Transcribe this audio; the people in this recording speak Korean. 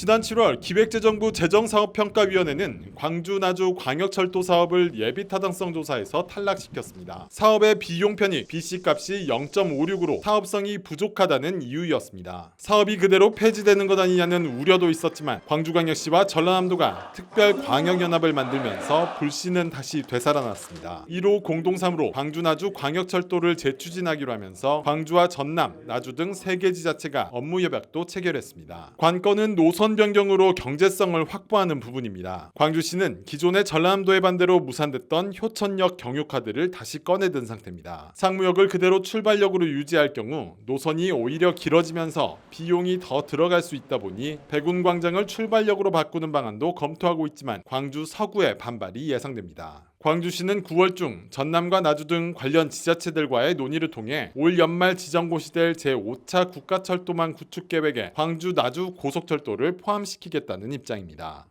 지난 7월 기획재정부 재정사업평가위원회는 광주 나주 광역철도 사업을 예비 타당성 조사에서 탈락시켰습니다. 사업의 비용 편익 BC 값이 0.56으로 사업성이 부족하다는 이유였습니다. 사업이 그대로 폐지되는 것 아니냐는 우려도 있었지만 광주광역시와 전라남도가 특별 광역연합을 만들면서 불씨는 다시 되살아났습니다. 1호 공동삼으로 광주 나주 광역철도를 재추진하기로 하면서 광주와 전남, 나주 등세개 지자체가 업무 협약도 체결했습니다. 관건은 노선 변경으로 경제성을 확보하는 부분입니다. 광주시는 기존의 전라남도의 반대로 무산됐던 효천역 경유카드를 다시 꺼내든 상태입니다. 상무역을 그대로 출발역으로 유지할 경우 노선이 오히려 길어지면서 비용이 더 들어갈 수 있다 보니 백운광장을 출발역으로 바꾸는 방안도 검토하고 있지만 광주 서구의 반발이 예상됩니다. 광주시는 9월 중 전남과 나주 등 관련 지자체들과의 논의를 통해 올 연말 지정고시 될 제5차 국가철도망 구축 계획에 광주 나주 고속철도를 포함시키겠다는 입장입니다.